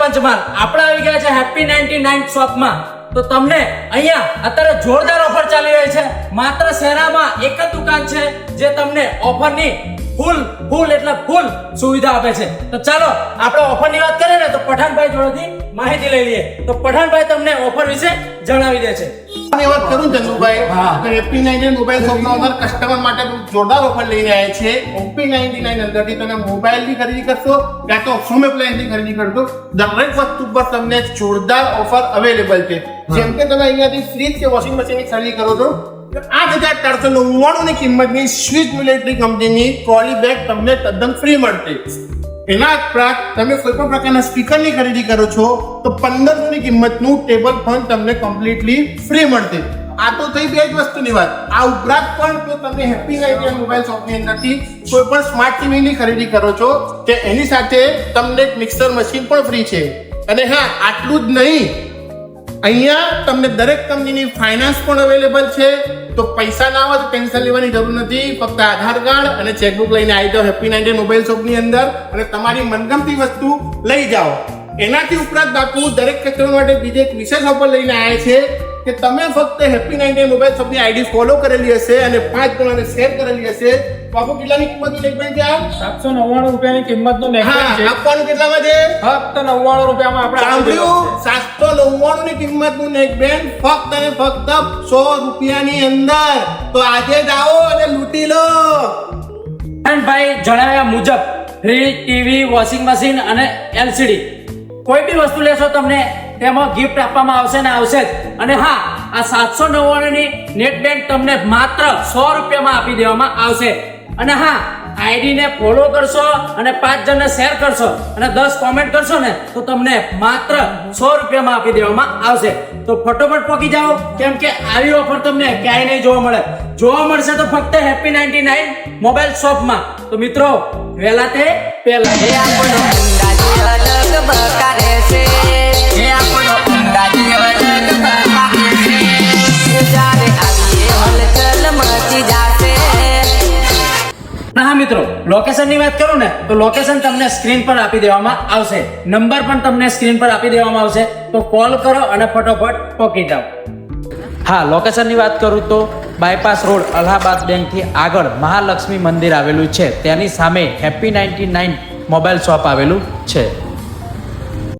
પંચમહાલ. આપણે આવી ગયા છે હેપી નાઇન્ટી નાઇન શોપમાં તો તમને અહીંયા અત્યારે જોરદાર ઓફર ચાલી રહી છે. માત્ર શહેરામાં એક જ દુકાન છે જે તમને ઓફરની ફૂલ ફૂલ એટલે ફૂલ સુવિધા આપે છે. તો ચાલો, આપણે ઓફરની વાત કરીએ ને તો પઠાણભાઈ જોડેથી માહિતી લઈ લઈએ. તો પઠાણભાઈ તમને ઓફર વિશે જણાવી દે છે. અને વાત કરું ચંદુભાઈ હા. તો એપી નાઇન્ટીન મોબાઈલ શોપના અંદર કસ્ટમર માટે જોરદાર ઓફર લઈને આવ્યા છે એપી નાઇન્ટી નાઇન અંદરથી તમે મોબાઈલની ખરીદી કરશો યા તો સોમે પ્લાનની ખરીદી કરશો. દરેક વસ્તુ પર તમને જોરદાર ઓફર અવેલેબલ છે. જેમ કે તમે અહીંયાથી ફ્રીજ કે વોશિંગ મશીનની ખરીદી કરો છો આઠ હજાર ચારસો નવ્વાણું કિંમતની સ્વિસ મિલિટરી કંપનીની ટ્રોલી બેગ તમને તદ્દન ફ્રી મળશે. એના ઉપરાંત તમે કોઈ પણ પ્રકારના સ્પીકરની ખરીદી કરો છો, તો પંદરસોની કિંમતનું ટેબલ ફોન તમને કમ્પ્લીટલી ફ્રી મળશે. આ તો થઈ બે જ વસ્તુની વાત. આ ઉપરાંત પણ જો તમે હેપી આઈડિયા મોબાઈલ શોપની અંદરથી કોઈ પણ સ્માર્ટ ટીવીની ખરીદી કરો છો તે એની સાથે તમને એક મિક્સર મશીન પણ ફ્રી છે. અને હા, આટલું જ નહીં. અહીંયા તમને દરેક કંપનીની ફાઇનાન્સ પણ અવેલેબલ છે તો પૈસા ના હોય તો ટેન્શન લેવાની જરૂર નથી. ફક્ત આધાર કાર્ડ અને ચેકબુક લઈને આવી જાઓ હેપી નાઇન્ટી મોબાઈલ શોપની અંદર અને તમારી મનગમતી વસ્તુ લઈ જાઓ. એનાથી ઉપરાંત બાપુ, દરેક કસ્ટમર માટે બીજી એક વિશેષ ઓફર લઈને આવ્યા છે કે તમે ફક્ત હેપી નાઇન્ટી મોબાઈલ શોપની આઈડી ફોલો કરેલી હશે અને પાંચ જણાને શેર કરેલી હશે. બાપુ કેટલાની કિંમતનું નેકબેન્ડ છે આ? સાતસો નવ્વાણું રૂપિયાની કિંમતનું હા નેકલેસ છે. આપવાનું કેટલામાં છે? ફક્ત નવ્વાણું રૂપિયામાં આપણે આપી સાંભળ્યું? સાતસો નવ્વાણું ની કિંમતનું ફક્ત અને ફક્ત સો રૂપિયાની અંદર. તો આજે જ આવો અને લૂંટી લો. ભાઈ જણાવ્યા મુજબ ફ્રીજ ટીવી વોશિંગ મશીન અને એલસીડી કોઈ બી વસ્તુ લેશો તમને તેમાં ગિફ્ટ આપવામાં આવશે ને આવશે જ. અને હા આ સાતસો નવ્વાણુંની નેટ બેંક તમને માત્ર સો રૂપિયામાં આપી દેવામાં આવશે. અને હા આઈડીને ફોલો કરશો અને પાંચ જણને શેર કરશો અને દસ કોમેન્ટ કરશો ને, તો તમને માત્ર સો રૂપિયામાં આપી દેવામાં આવશે. તો ફટોફટ પહોંચી જાઓ, કેમ કે આવી ઓફર તમને ક્યાંય નહીં જોવા મળે. જોવા મળશે તો ફક્ત હેપી નાઇન્ટી નાઇન મોબાઈલ શોપમાં તો મિત્રો, વહેલા તે પહેલા. હા, મિત્રો લોકેશનની વાત કરું ને, તો લોકેશન તમને સ્ક્રીન પર આપી દેવામાં આવશે. નંબર પણ તમને સ્ક્રીન પર આપી દેવામાં આવશે. તો કોલ કરો અને ફટોફટ પહોંચી જાઓ. હા લોકેશનની વાત કરું તો બાયપાસ રોડ અલ્હાબાદ બેંકથી આગળ મહાલક્ષ્મી મંદિર આવેલું છે. તેની સામે happy ninety nine mobile shop આવેલું છે.